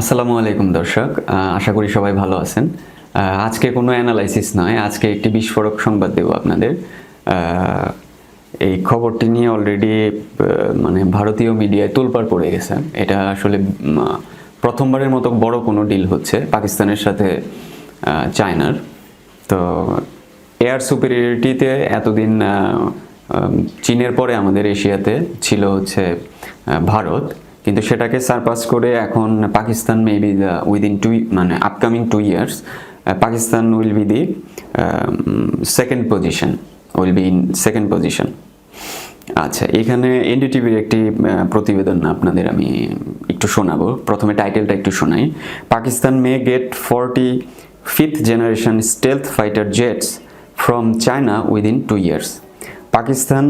আসসালামু আলাইকুম দর্শক আশা করি সবাই ভালো আছেন। আজকে কোনো অ্যানালাইসিস নয়, আজকে একটি বিস্ফোরক সংবাদ দেব আপনাদের। এই খবরটি নিয়ে অলরেডি মানে ভারতীয় মিডিয়ায় তোলপাড় পড়ে গেছে। এটা আসলে প্রথমবারের মতো বড় কোনো ডিল হচ্ছে পাকিস্তানের সাথে চায়নার। তো এয়ার সুপিরিয়রিটিতে এতদিন চীনের পরে আমাদের এশিয়াতে ছিল হচ্ছে ভারত। কিন্তু সেটাকে সারপাস করে এখন পাকিস্তান মেবি উইদিন টু মানে upcoming two years Pakistan will be the second position will be in second position আচ্ছা এখানে এনডিটিভির একটি প্রতিবেদন আপনাদের আমি একটু শোনাবো। প্রথমে টাইটেলটা একটু শোনাই। Pakistan may get forty fifth generation stealth fighter jets from China within two years Pakistan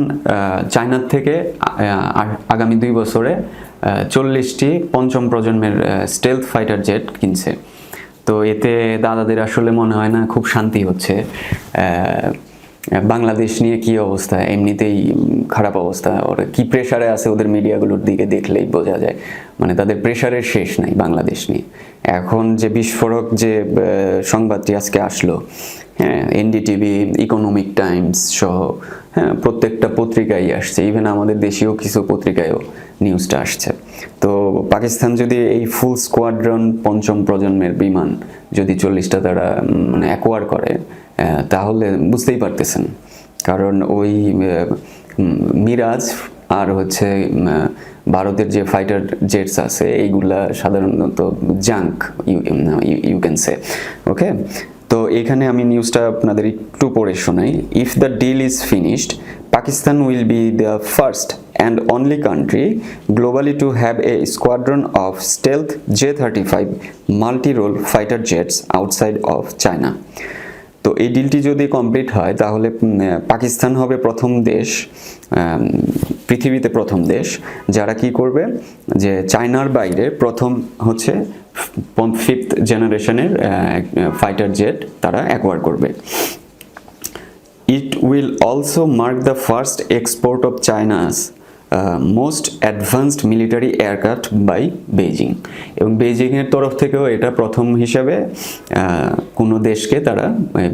চায়নার থেকে আগামী দুই বছরে চল্লিশটি পঞ্চম প্রজন্মের স্টেলথ ফাইটার জেট কিনছে। তো এতে দাদাদের আসলে মনে হয় না খুব শান্তি হচ্ছে। বাংলাদেশ নিয়ে কি অবস্থা? এমনিতেই খারাপ অবস্থা। ওরা কি প্রেশারে আছে ওদের মিডিয়াগুলোর দিকে দেখলেই বোঝা যায়। মানে তাদের প্রেশারের শেষ নাই বাংলাদেশ নিয়ে। এখন যে বিস্ফোরক যে সংবাদটি আজকে আসলো হ্যাঁ এনডিটিভি ইকোনমিক টাইমস সহ হ্যাঁ প্রত্যেকটা পত্রিকায় আসছে। ইভেন আমাদের দেশীয় কিছু পত্রিকায়ও নিউজটা আসছে। তো পাকিস্তান যদি এই ফুল স্কোয়াড্রন পঞ্চম প্রজন্মের বিমান যদি চল্লিশটা তারা মানে অ্যাকোয়ার করে তাহলে বুঝতেই পারতেছেন। কারণ ওই মিরাজ আর হচ্ছে ভারতের যে ফাইটার জেটস আছে, এইগুলা সাধারণত junk you can say okay তো এখানে আমি নিউজটা আপনাদের একটু পড়ে শোনাই। If the deal is finished Pakistan will be the first and only country globally to have a squadron of stealth J thirty five multi role fighter jets outside of China তো এই ডিলটি যদি কমপ্লিট হয়, তাহলে পাকিস্তান হবে প্রথম দেশ পৃথিবীতে প্রথম দেশ, যারা কি করবে? যে চায়নার বাইরে প্রথম হচ্ছে ফিফথ জেনারেশনের ফাইটার জেট তারা অ্যাকোয়ার করবে। It will also mark the first export of China's uh, advanced military aircraft by Beijing. এবং বেজিংয়ের তরফ থেকেও এটা প্রথম হিসাবে কোনো দেশকে তারা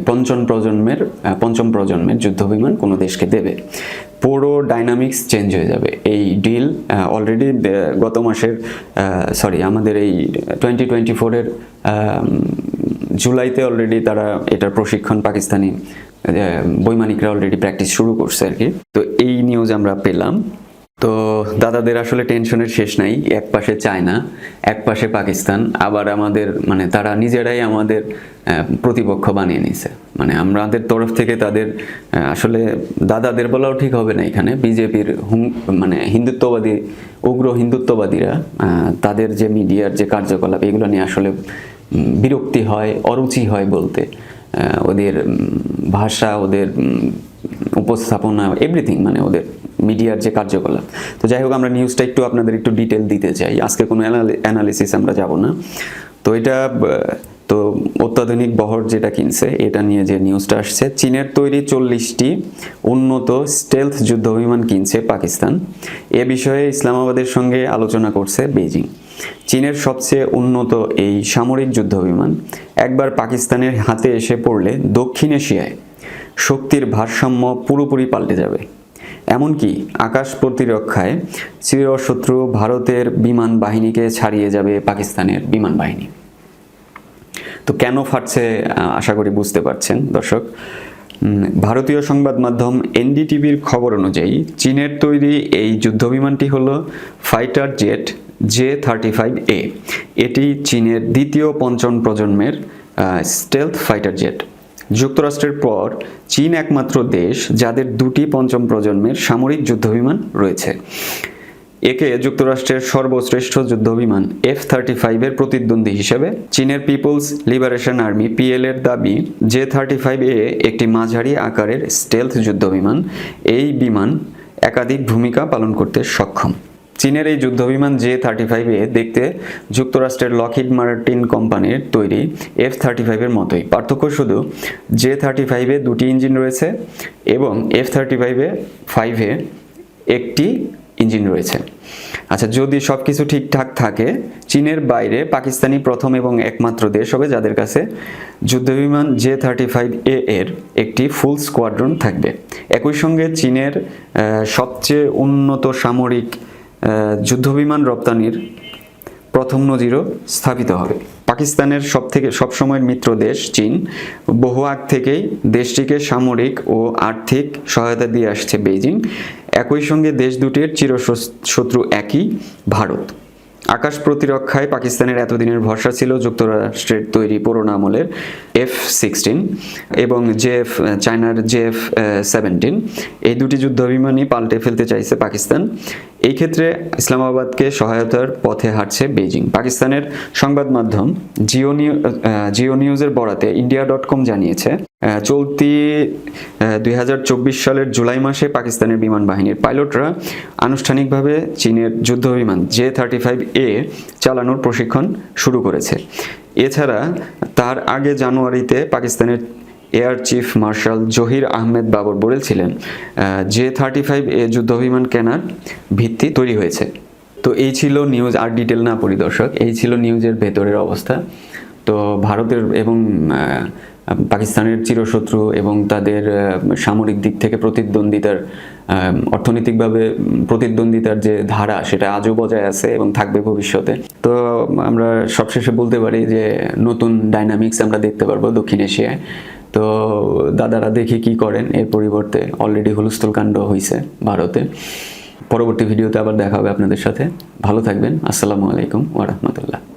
পঞ্চম প্রজন্মের পঞ্চম প্রজন্মের যুদ্ধবিমান কোনো দেশকে দেবে। পুরো ডাইনামিক্স চেঞ্জ হয়ে যাবে। এই ডিল অলরেডি গত মাসের সরি আমাদের এই টোয়েন্টি টোয়েন্টি ফোরের জুলাইতে অলরেডি তারা এটার প্রশিক্ষণ পাকিস্তানি বৈমানিকরা অলরেডি প্র্যাকটিস শুরু করছে আর কি। তো এই নিউজ আমরা পেলাম। তো দাদাদের আসলে টেনশনের শেষ নাই, এক পাশে চায়না, এক পাশে পাকিস্তান, আবার আমাদের মানে তারা নিজেরাই আমাদের প্রতিপক্ষ বানিয়ে নিছে মানে আমাদের তরফ থেকে তাদের আসলে দাদাদের বলাও ঠিক হবে না এখানে। বিজেপির মানে হিন্দুত্ববাদী, উগ্র হিন্দুত্ববাদীরা তাদের যে মিডিয়ার যে কার্যকলাপ, এগুলো নিয়ে আসলে বিরক্তি হয়, অরুচি হয় বলতে। ওদের ভাষা, ওদের উপস্থাপনা এভরিথিং মানে ওদের মিডিয়ার যে কার্যকলাপ। তো যাই হোক, আমরা নিউজটা একটু আপনাদের একটু ডিটেল দিতে চাই। আজকে কোনো অ্যানালিসিস আমরা যাব না। তো এটা তো অত্যাধুনিক বহর যেটা কিনছে, এটা নিয়ে যে নিউজটা আসছে, চীনের তৈরি চল্লিশটি উন্নত স্টেলথ যুদ্ধবিমান কিনছে পাকিস্তান। এ বিষয়ে ইসলামাবাদের সঙ্গে আলোচনা করছে বেজিং চীনের সবচেয়ে উন্নত এই সামরিক যুদ্ধবিমান একবার পাকিস্তানের হাতে এসে পড়লে দক্ষিণ এশিয়ায় শক্তির ভারসাম্য পুরোপুরি পাল্টে যাবে। এমনকি আকাশ প্রতিরক্ষায় চিরশত্রু ভারতের বিমান বাহিনীকে ছাড়িয়ে যাবে পাকিস্তানের বিমান বাহিনী। তো কেন ফাটছে আশা করি বুঝতে পারছেন দর্শক। ভারতীয় সংবাদ মাধ্যম এনডিটিভির খবর অনুযায়ী চীনের তৈরি এই যুদ্ধবিমানটি হল fighter jet J thirty five A. এটি চীনের দ্বিতীয় পঞ্চম প্রজন্মের স্টেলথ ফাইটার জেট। যুক্তরাষ্ট্রের পর চীন একমাত্র দেশ যাদের দুটি পঞ্চম প্রজন্মের সামরিক যুদ্ধবিমান রয়েছে। একে যুক্তরাষ্ট্রের সর্বশ্রেষ্ঠ যুদ্ধবিমান এফ থার্টি ফাইভের প্রতিদ্বন্দ্বী হিসেবে, চীনের পিপলস লিবারেশন আর্মি পিএল এর দাবি জে থার্টি ফাইভ এ একটি মাঝারি আকারের স্টেলথ যুদ্ধবিমান, এই বিমান একাধিক ভূমিকা পালন করতে সক্ষম। চীনের এই যুদ্ধবিমান জে থার্টি ফাইভ দেখতে যুক্তরাষ্ট্রের লকহিড মার্টিন কোম্পানির তৈরি এফ থার্টি ফাইভের মতোই। পার্থক্য শুধু জে থার্টি ফাইভে দুটি ইঞ্জিন রয়েছে এবং এফ থার্টি ফাইভে ফাইভে একটি ইঞ্জিন রয়েছে। আচ্ছা যদি সব কিছু ঠিকঠাক থাকে, চীনের বাইরে পাকিস্তানি প্রথম এবং একমাত্র দেশ হবে যাদের কাছে যুদ্ধবিমান জে থার্টি ফাইভ এ এর একটি ফুল স্কোয়াড্রন থাকবে। একই সঙ্গে চীনের সবচেয়ে উন্নত সামরিক যুদ্ধবিমান রপ্তানির প্রথম নজিরও স্থাপিত হবে। পাকিস্তানের সব থেকে সবসময়ের মিত্র দেশ চীন। বহু আগ থেকেই দেশটিকে সামরিক ও আর্থিক সহায়তা দিয়ে আসছে বেইজিং। একই সঙ্গে দেশ দুটির চিরশত্রু একই ভারত। আকাশ প্রতিরক্ষায় পাকিস্তানের এতদিনের ভরসা ছিল যুক্তরাষ্ট্রের তৈরি পুরোনো আমলের এফ সিক্সটিন এবং জেএফ চায়নার জেএফ সেভেন্টিন এই দুটি যুদ্ধবিমানই পাল্টে ফেলতে চাইছে পাকিস্তান। এই ক্ষেত্রে ইসলামাবাদকে সহায়তার পথে হাঁটছে বেজিং পাকিস্তানের সংবাদ মাধ্যম জিও নিউ জিও নিউজের বরাতে ইন্ডিয়া ডট কম জানিয়েছে চলতি দুই হাজার চব্বিশ সালের জুলাই মাসে পাকিস্তানের বিমান বাহিনীর পাইলটরা আনুষ্ঠানিকভাবে চীনের যুদ্ধবিমান জে থার্টি ফাইভ এ চালানোর প্রশিক্ষণ শুরু করেছে। এছাড়া তার আগে জানুয়ারিতে পাকিস্তানের air chief marshal Zaheer Ahmed Babar বলেছিলেন জে থার্টি ফাইভ এ যুদ্ধবিমান কেনার ভিত্তি তৈরি হয়েছে। তো এই ছিল নিউজ আর ডিটেল না পরিদর্শক, এই ছিল নিউজের ভেতরের অবস্থা। তো ভারতের এবং পাকিস্তানের চিরশত্রু এবং তাদের সামরিক দিক থেকে প্রতিদ্বন্দ্বিতার অর্থনৈতিকভাবে প্রতিদ্বন্দ্বিতার যে ধারা, সেটা আজও বজায় আছে এবং থাকবে ভবিষ্যতে। তো আমরা সবশেষে বলতে পারি যে নতুন ডাইনামিক্স আমরা দেখতে পারব দক্ষিণ এশিয়ায়। তো দাদারা দেখি কি করেন, এর পরিবর্তে অলরেডি হুলস্থুল কাণ্ড হয়েছে ভারতে। পরবর্তী ভিডিওতে আবার দেখা হবে আপনাদের সাথে। ভালো থাকবেন। আসসালামু আলাইকুম ওয়া রাহমাতুল্লাহ।